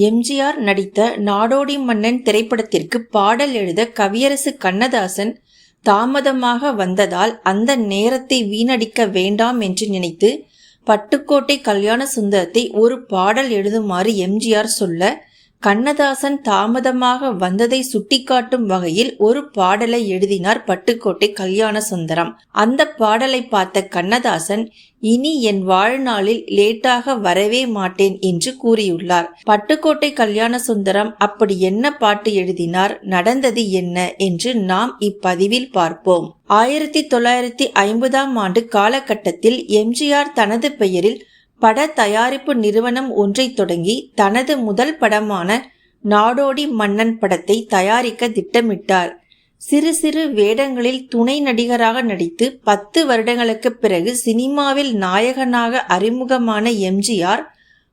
எம்ஜிஆர் நடித்த நாடோடி மன்னன் திரைப்படத்திற்கு பாடல் எழுத கவியரசு கண்ணதாசன் தாமதமாக வந்ததால் அந்த நேரத்தை வீணடிக்க வேண்டாம் என்று நினைத்து பட்டுக்கோட்டை கல்யாண சுந்தரத்தை ஒரு பாடல் எழுதுமாறு எம்ஜிஆர் சொல்ல கண்ணதாசன் தாமதமாக வந்ததை சுட்டிக்காட்டும் வகையில் ஒரு பாடலை எழுதினார் பட்டுக்கோட்டை கல்யாண சுந்தரம். அந்த பாடலை பார்த்த கண்ணதாசன் இனி என் வாழ்நாளில் லேட்டாக வரவே மாட்டேன் என்று கூறியுள்ளார். பட்டுக்கோட்டை கல்யாண சுந்தரம் அப்படி என்ன பாட்டு எழுதினார் நடந்தது என்ன என்று நாம் இப்பதிவில் பார்ப்போம். ஆயிரத்தி தொள்ளாயிரத்தி ஐம்பதாம் ஆண்டு காலகட்டத்தில் எம்ஜிஆர் தனது பெயரில் பட தயாரிப்பு நிறுவனம் ஒன்றை தொடங்கி தனது முதல் படமான நாடோடி மன்னன் படத்தை தயாரிக்க திட்டமிட்டார். சிறு சிறு வேடங்களில் துணை நடிகராக நடித்து பத்து வருடங்களுக்கு பிறகு சினிமாவில் நாயகனாக அறிமுகமான எம்ஜிஆர்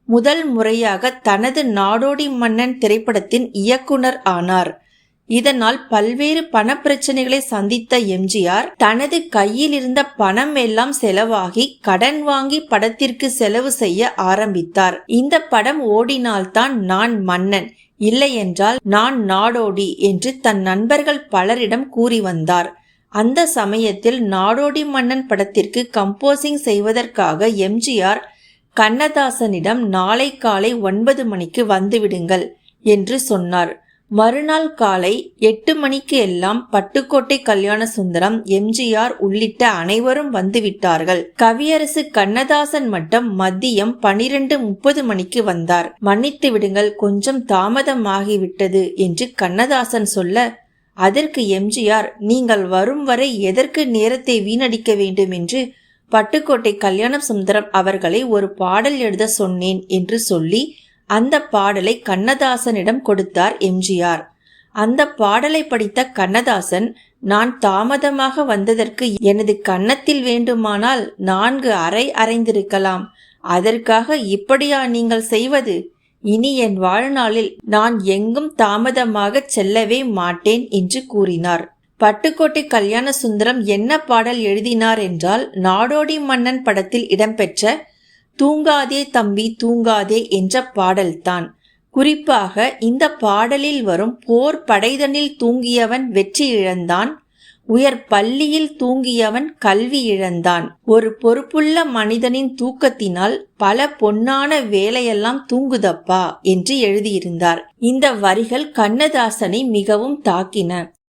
முதல் முறையாக தனது நாடோடி மன்னன் திரைப்படத்தின் இயக்குனர் ஆனார். இதனால் பல்வேறு பணப்பிரச்சனைகளை சந்தித்த எம்ஜிஆர் தனது கையில் இருந்த பணம் எல்லாம் செலவாகி கடன் வாங்கி படத்திற்கு செலவு செய்ய ஆரம்பித்தார். இந்த படம் ஓடினால்தான் நான் மன்னன் இல்லையென்றால் நான் நாடோடி என்று தன் நண்பர்கள் பலரிடம் கூறி வந்தார். அந்த சமயத்தில் நாடோடி மன்னன் படத்திற்கு கம்போசிங் செய்வதற்காக எம்ஜிஆர் கண்ணதாசனிடம் நாளை காலை ஒன்பது மணிக்கு வந்துவிடுங்கள் என்று சொன்னார். மறுநாள் காலை எட்டு மணிக்கு எல்லாம் பட்டுக்கோட்டை கல்யாண சுந்தரம் எம்ஜிஆர் உள்ளிட்ட அனைவரும் வந்துவிட்டார்கள். கவியரசு கண்ணதாசன் மட்டும் மதியம் பனிரெண்டு முப்பது மணிக்கு வந்தார். மன்னித்து விடுங்கள் கொஞ்சம் தாமதமாகிவிட்டது என்று கண்ணதாசன் சொல்ல அதற்கு எம்ஜிஆர் நீங்கள் வரும் வரை எதற்கு நேரத்தை வீணடிக்க வேண்டும் என்று பட்டுக்கோட்டை கல்யாண சுந்தரம் அவர்களை ஒரு பாடல் எழுத சொன்னேன் என்று சொல்லி அந்த பாடலை கண்ணதாசனிடம் கொடுத்தார் எம்ஜிஆர். அந்த பாடலை படித்த கண்ணதாசன் நான் தாமதமாக வந்ததற்கு எனது கன்னத்தில் வேண்டுமானால் நான்கு அறை அறைந்திருக்கலாம் அதற்காக இப்படியா நீங்கள் செய்வது? இனி என் வாழ்நாளில் நான் எங்கும் தாமதமாக செல்லவே மாட்டேன் என்று கூறினார். பட்டுக்கோட்டை கல்யாண சுந்தரம் என்ன பாடல் எழுதினார் என்றால் நாடோடி மன்னன் படத்தில் இடம்பெற்ற தூங்காதே தம்பி தூங்காதே என்ற பாடல்தான். குறிப்பாக இந்த பாடலில் வரும் போர் படைதனில் தூங்கியவன் வெற்றி இழந்தான் உயர் பள்ளியில் தூங்கியவன் கல்வி இழந்தான். ஒரு பொறுப்புள்ள மனிதனின் தூக்கத்தினால் பல பொன்னான வேலையெல்லாம் தூங்குதப்பா என்று எழுதியிருந்தார். இந்த வரிகள் கண்ணதாசனை மிகவும் தாக்கின.